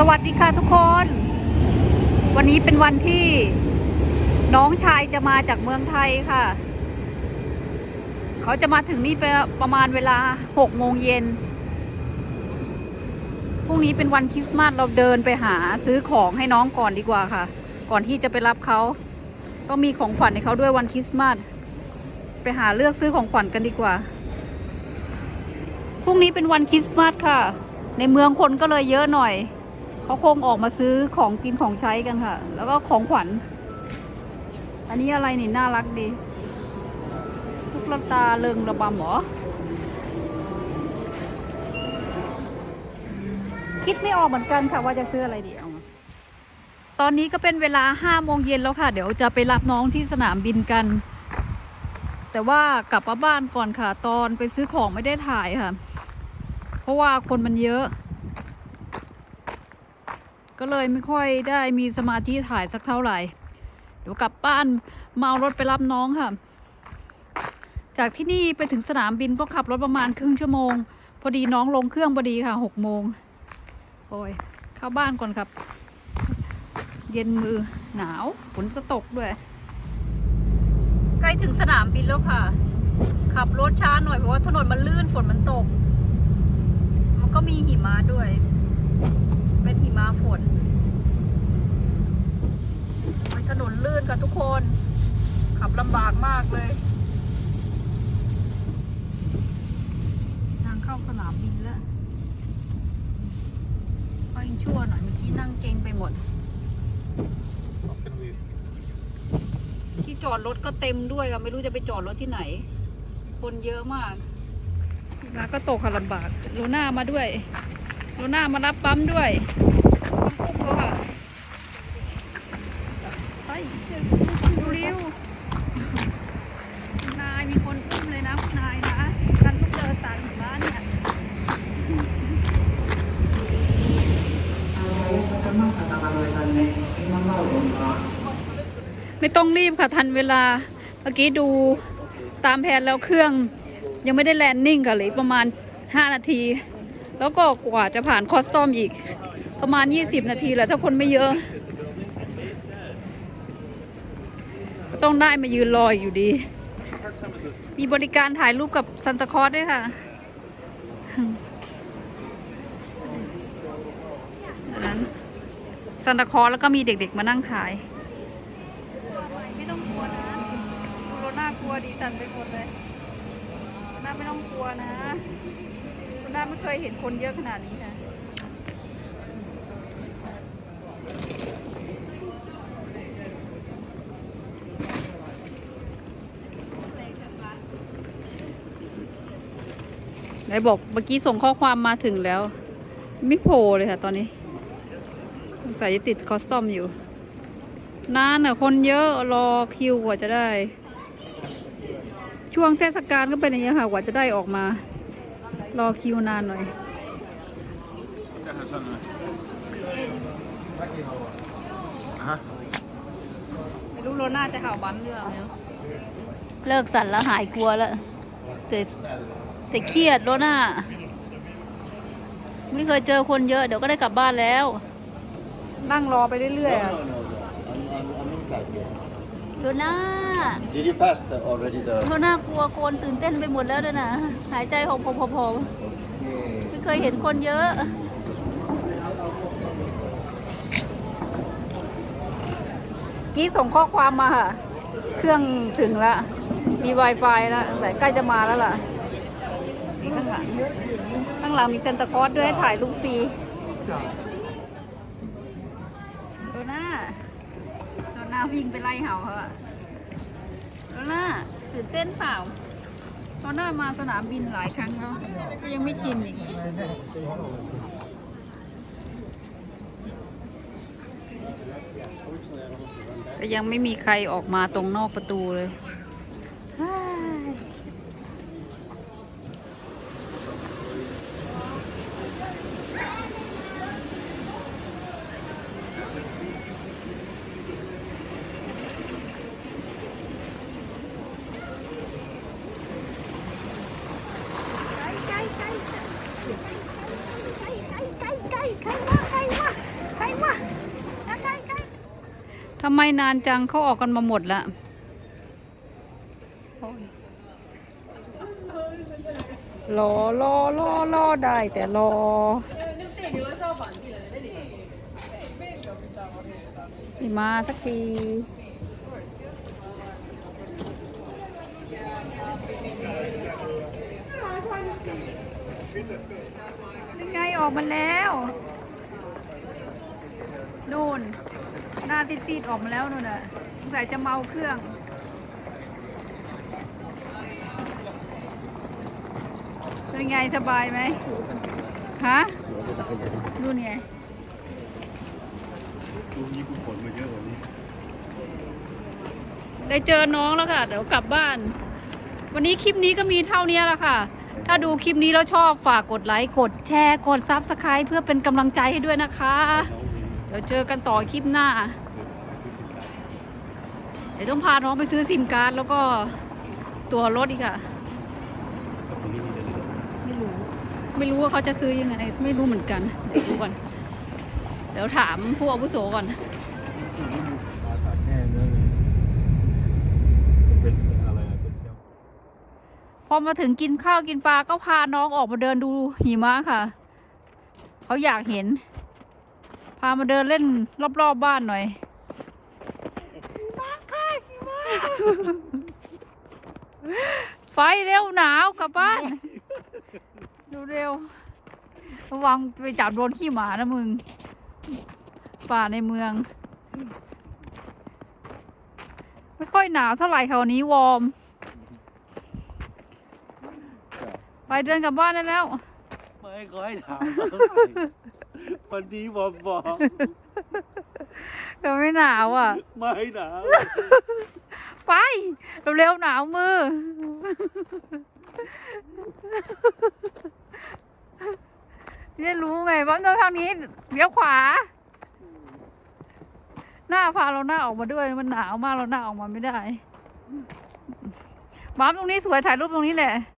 สวัสดีค่ะทุกคน วันนี้เป็นวันที่น้องชายจะมาจากเมืองไทยค่ะ เขาจะมาถึงนี่ไปประมาณเวลาหกโมงเย็นพรุ่งนี้เป็นวันคริสต์มาสเราเดินไปหาซื้อของให้น้องก่อนดีกว่าค่ะ ก่อนที่จะไปรับเขาต้องมีของขวัญให้เขาด้วยวันคริสต์มาสไปหาเลือกซื้อของขวัญกันดีกว่าพรุ่งนี้เป็นวันคริสต์มาสค่ะ ในเมืองคนก็เลยเยอะหน่อย เขาคงออกมาซื้อของกินของใช้กันค่ะ แล้วก็ของขวัญ อันนี้อะไรนี่น่ารักดีทุกลตาเริงระบำเหรอ คิดไม่ออกเหมือนกันค่ะว่าจะซื้ออะไรดีเอามาตอนนี้ก็เป็นเวลาห้าโมงเย็นแล้วค่ะ เดี๋ยวจะไปรับน้องที่สนามบินกัน แต่ว่ากลับมาบ้านก่อนค่ะ ตอนไปซื้อของไม่ได้ถ่ายค่ะ เพราะว่าคนมันเยอะ ก็เลยไม่ค่อยได้มีสมาธิถ่ายสักเท่าไหร่ เดี๋ยวกลับบ้านเอารถไปรับน้องค่ะ จากที่นี่ไปถึงสนามบินก็ขับรถประมาณครึ่งชั่วโมง พอดีน้องลงเครื่องพอดีค่ะหกโมงโอ้ยเข้าบ้านก่อนครับ เย็นมือหนาวฝนก็ตกด้วย ใกล้ถึงสนามบินแล้วค่ะ ขับรถช้าหน่อยเพราะว่าถนนมันลื่นฝนมันตก มันก็มีหิมะด้วย เป็นหิมะฝนมันถนนลื่นค่ะทุกคน ขับลำบากมากเลยทางเข้าสนามบินแล้วก็ยังชั่วหน่อยเมื่อกี้นั่งเก่งไปหมด ที่จอดรถก็เต็มด้วยค่ะไม่รู้จะไปจอดรถที่ไหน คนเยอะมากมาก็ตกค่ะลำบากโลน่ามาด้วยโลน่ามารับปั๊มด้วยต้องอุ้ม เขาค่ะไปเร็วนายมีคนอุ้มเลยนะคุณนายนะฉันต้องเจอสายหิมะเนี่ยไม่ต้องรีบค่ะทันเวลา เมื่อกี้ดูตามแผนแล้วเครื่องยังไม่ได้แลนดิ้งค่ะเหลยประมาณ 5 นาที แล้วก็กว่าจะผ่านคอสตอมอีก ประมาณ 20 นาทีแหละถ้าคนไม่เยอะ ก็ต้องได้มายืนรออยู่ดี มีบริการถ่ายรูปกับซันตาคอสด้วยค่ะนั้นซันตาคอสแล้วก็มีเด็กๆมานั่งถ่าย ไม่ต้องกลัวนะโรน่ากลัวดีสันไปหมดเลยน่าไม่ต้องกลัวนะโรน่าไม่เคยเห็นคนเยอะขนาดนี้นะ ไหนบอกเมื่อกี้ส่งข้อความมาถึงแล้วไม่โผล่เลยค่ะตอนนี้สงสัยจะติดคอสตอมอยู่ นานอะ คนเยอะรอคิวกว่าจะได้ ช่วงเทศกาลก็เป็นอย่างนี้ยค่ะ กว่าจะได้ออกมา รอคิวนานหน่อย Aha. ไม่รู้โรน่าจะเห่าบันเรื่องเนาะเลิกสั่นแล้วหายกลัวแล้วแต่ แต่เครียดโรน่าไม่เคยเจอคนเยอะ เดี๋ยวก็ได้กลับบ้านแล้ว นั่งรอไปเรื่อยๆ No, อะ no, no, no. I'm, I'm, I'm inside here. โรน่า Did you pass the, already the? โรน่ากลัวโกนตื่นเต้นไปหมดแล้วด้วยนะ หายใจหอบพอพอ Okay. ไม่เคยเห็นคนเยอะ กี้ส่งข้อความมาค่ะ เครื่องถึงแล้วมี Wi-Fi แล้วแต่ใกล้จะมาแล้วล่ะ นี่ข้างหลังข้างหลังมีเซนตาคอสด้วยถ่ายรูปฟรีโดน่าโดน่าวิ่งไปไล่เห่าเขาอะโดน่าตื่นเต้นเปล่าโดน่ามาสนามบินหลายครั้งแล้วก็ยังไม่ชินอีกก็ยังไม่มีใครออกมาตรงนอกประตูเลย ไมนานจังเขาออกกันมาหมดละรอรอรอรอได้ แต่รอ นี่มาสักทีนี่ไงออกมาแล้ว นู่น หน้าติดซีดๆออกมาแล้วนู่นน่ะสงสัยจะเมาเครื่อง เป็นไงสบายไหมฮะนู่นไงดูนี้กูผลมาเยอะกว่านี้ได้เจอน้องแล้วค่ะ เดี๋ยวกลับบ้าน วันนี้คลิปนี้ก็มีเท่านี้แหละค่ะ ถ้าดูคลิปนี้แล้วชอบฝากกดไลค์ กดแชร์ กดซับสไคร b e เพื่อเป็นกำลังใจให้ด้วยนะคะน้องมีเดี๋ยวเจอกันต่อคลิปหน้าซื้อสินค้า เดี๋ยวต้องพาน้องไปซื้อซิมการ์ดแล้วก็ตัวรถอีกค่ะกระสุนนี้มีแต่เลือดไม่รู้ ไม่รู้ว่าเขาจะซื้อยังไง ไม่รู้เหมือนกัน เดี๋ยวดูก่อน เดี๋ยวถามผู้อาวุโสก่อนที่นี่มีสินค้าตากแห้งนั่นเป็นอะไรอะเป็นเซลล์พอมาถึงกินข้าวกินปลาก็พาน้องออกมาเดินดูหิมะค่ะ เขาอยากเห็น พามาเดินเล่นรอบๆบบ้านหน่อยไฟเร็วหนาวกลับบ้านดูเร็วระวังไปจับโดนขี้หมานะมึง ป่าในเมือง ไม่ค่อยหนาวเท่าไหร่ค่ะวันนี้วอร์ม ไปเดินกลับบ้านได้แล้ว ไม่ค่อยถามวันนี้บอมบอกแต่ไม่หนาวอะ ไม่หนาวไป เร็วๆหนาวมือ เนี่ยรู้ไงว่าเดินทางนี้เลี้ยวขวา หน้าพาเราหน้าออกมาด้วย มันหนาวมากเราหน้าออกมาไม่ได้ บ้ามตรงนี้สวยถ่ายรูปตรงนี้แหละ